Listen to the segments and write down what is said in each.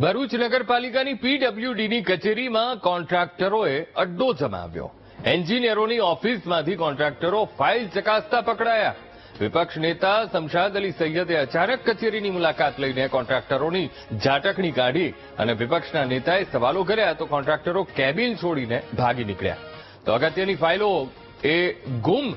ભરૂચ નગરપાલિકાની પીડબ્લ્યુડીની કચેરીમાં કોન્ટ્રાક્ટરોએ અડ્ડો જમાવ્યો. એન્જિનિયરોની ઓફિસમાંથી કોન્ટ્રાક્ટરો ફાઇલ ચકાસતા પકડાયા. વિપક્ષ નેતા શમશાદ અલી સૈયદે અચાનક કચેરીની મુલાકાત લઈને કોન્ટ્રાક્ટરોની ઝાટકણી કાઢી અને વિપક્ષના નેતાએ સવાલો કર્યા તો કોન્ટ્રાક્ટરો કેબિન છોડીને ભાગી નીકળ્યા. તો અગત્યની ફાઇલો એ ગુમ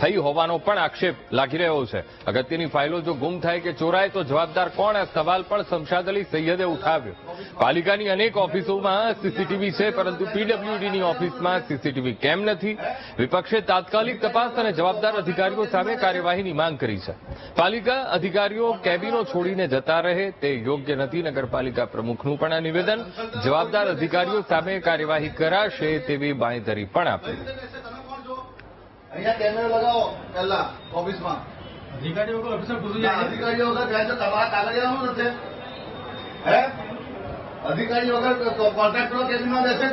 થઈ હોવાનો પણ આક્ષેપ લાગી રહ્યો છે. અગત્યની ફાઇલો જો ગુમ થાય કે ચોરાય તો જવાબદાર કોણ? આ સવાલ પણ શમશાદ અલી સૈયદે ઉઠાવ્યો. પાલિકાની અનેક ઓફિસોમાં સીસીટીવી છે, પરંતુ પીડબ્લ્યુડીની ઓફિસમાં સીસીટીવી કેમ નથી? વિપક્ષે તાત્કાલિક તપાસ અને જવાબદાર અધિકારીઓ સામે કાર્યવાહીની માંગ કરી છે. પાલિકા અધિકારીઓ કેબિનો છોડીને જતા રહે, તે યોગ્ય નથી. નગરપાલિકા પ્રમુખનું પણ આ નિવેદન. જવાબદાર અધિકારીઓ સામે કાર્યવાહી કરાશે તેવી બાંયધરી પણ આપી. અહીંયા કેમેરો લગાવો પહેલા ઓફિસમાં. અધિકારીઓ ઓફિસર ઘૂસી અધિકારીઓ વગર ત્યાં તો તમારા કાગળિયાનું નથી? હે? અધિકારી વગર કોન્ટ્રાક્ટરો કેબિનમાં બેસે.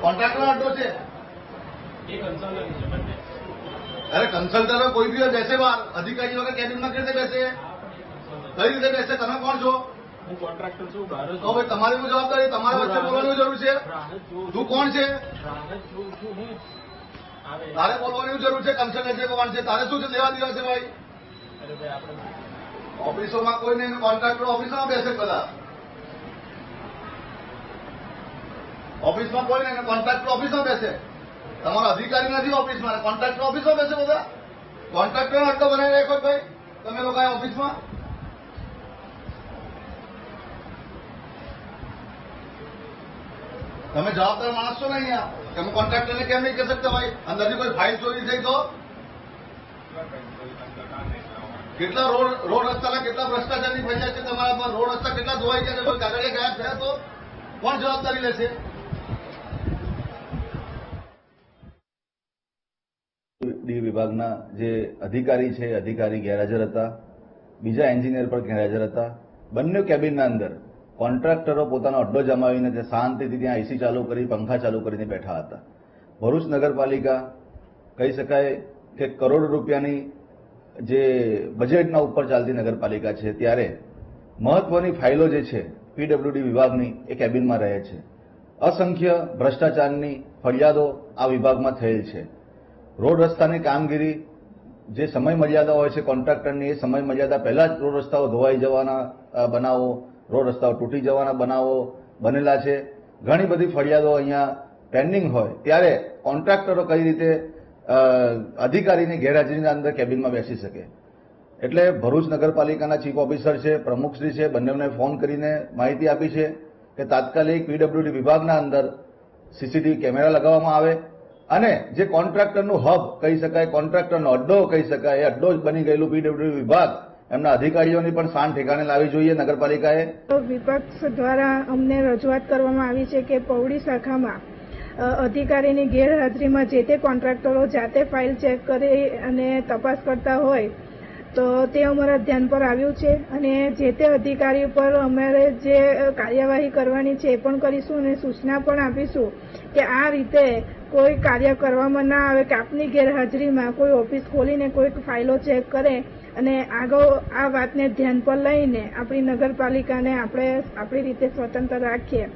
કોન્ટ્રાક્ટરો આટલો છે. અરે કન્સલ્ટરો કોઈ બી બેસે બહાર. અધિકારી વગર કેબિનમાં કઈ રીતે બેસે? કઈ રીતે બેસે? તમે કોણ છો? હું કોન્ટ્રાક્ટર છું તો ભાઈ તમારી શું જવાબદારી? તમારા વચ્ચે બોલવાની જરૂર છે? તું કોણ છે? તારે બોલવાની જરૂર છે કન્સલ્ટ જે કોણ છે તારે શું છે લેવા દેવા છે ભાઈ? ઓફિસોમાં કોઈ નહીં કોન્ટ્રાક્ટર ઓફિસમાં બેસે બધા. ઓફિસમાં કોઈ નહીં કોન્ટ્રાક્ટર ઓફિસમાં બેસે. તમારો અધિકારી નથી ઓફિસમાં કોન્ટ્રાક્ટર ઓફિસમાં બેસે બધા. કોન્ટ્રાક્ટર અટકો બનાવી રાખ્યો ભાઈ. તમે લોકો ઓફિસમાં? તમે જવાબદાર માણસ છો ને અહીંયા. તમે કોન્ટ્રાક્ટરને કેમ નહીં કહી શકતા ભાઈ અંદરથી કોઈ ફાઇલ ચોરી થઈ તો? કેટલા રોડ રોડ રસ્તાના કેટલા ભ્રષ્ટાચારની ફરિયાદ છે તમારા પર? રોડ રસ્તા કેટલા ધોવાઈ ગયા કોઈ કાગળિયા ગયા થયા તો કોણ જવાબદારી લેશે? ડી વિભાગના જે અધિકારી છે, અધિકારી ગેરહાજર હતા. બીજા એન્જિનિયર પણ ગેરહાજર હતા. બંને કેબિનના અંદર કોન્ટ્રાક્ટરો પોતાનો અડ્ડો જમાવીને તે શાંતિથી ત્યાં એસી ચાલુ કરી, પંખા ચાલુ કરીને બેઠા હતા. ભરૂચ નગરપાલિકા કહી શકાય કે કરોડ રૂપિયાની જે બજેટના ઉપર ચાલતી નગરપાલિકા છે, ત્યારે મહત્વની ફાઇલો જે છે, પીડબ્લ્યુડી વિભાગની એ કેબિનમાં રહે છે. અસંખ્ય ભ્રષ્ટાચારની ફરિયાદો આ વિભાગમાં થયેલ છે. રોડ રસ્તાની કામગીરી જે સમય મર્યાદા હોય છે કોન્ટ્રાક્ટરની, એ સમય મર્યાદા પહેલા જ રોડ રસ્તાઓ ધોવાઈ જવાના બનાવો રોડ રસ્તાઓ તૂટી જવાના બનાવો બનેલા છે. ઘણી બધી ફરિયાદો અહીંયા પેન્ડિંગ હોય. ત્યારે કોન્ટ્રાક્ટરો કઈ રીતે અધિકારીની ગેરહાજરીના અંદર કેબિનમાં બેસી શકે? એટલે ભરૂચ નગરપાલિકાના ચીફ ઓફિસર છે, પ્રમુખશ્રી છે, બંનેને ફોન કરીને માહિતી આપી છે કે તાત્કાલિક પીડબ્લ્યુડી વિભાગના અંદર સીસીટીવી કેમેરા લગાવવામાં આવે અને જે કોન્ટ્રાક્ટરનું હબ કહી શકાય, કોન્ટ્રાક્ટરનો અડ્ડો કહી શકાય, એ અડ્ડો જ બની ગયેલું પીડબ્લ્યુડી વિભાગ એમના અધિકારીઓની પણ શાન ઠેકાણે લાવવી જોઈએ નગરપાલિકાએ. વિપક્ષ દ્વારા અમને રજૂઆત કરવામાં આવી છે કે પૌડી શાખામાં અધિકારીની ગેરહાજરીમાં જે તે કોન્ટ્રાક્ટરો જાતે ફાઇલ ચેક કરી અને તપાસ કરતા હોય, તો તે અમારા ધ્યાન પર આવ્યું છે અને જે તે અધિકારી પર અમારે જે કાર્યવાહી કરવાની છે એ પણ કરીશું અને સૂચના પણ આપીશું કે આ રીતે કોઈ કાર્ય કરવામાં ના આવે, કે આપની ગેરહાજરીમાં કોઈ ઓફિસ ખોલીને કોઈ ફાઇલો ચેક કરે અને આગળ આ વાતને ધ્યાન પર લઈને આપણી નગરપાલિકાને આપણે આપણી રીતે સ્વતંત્ર રાખીએ.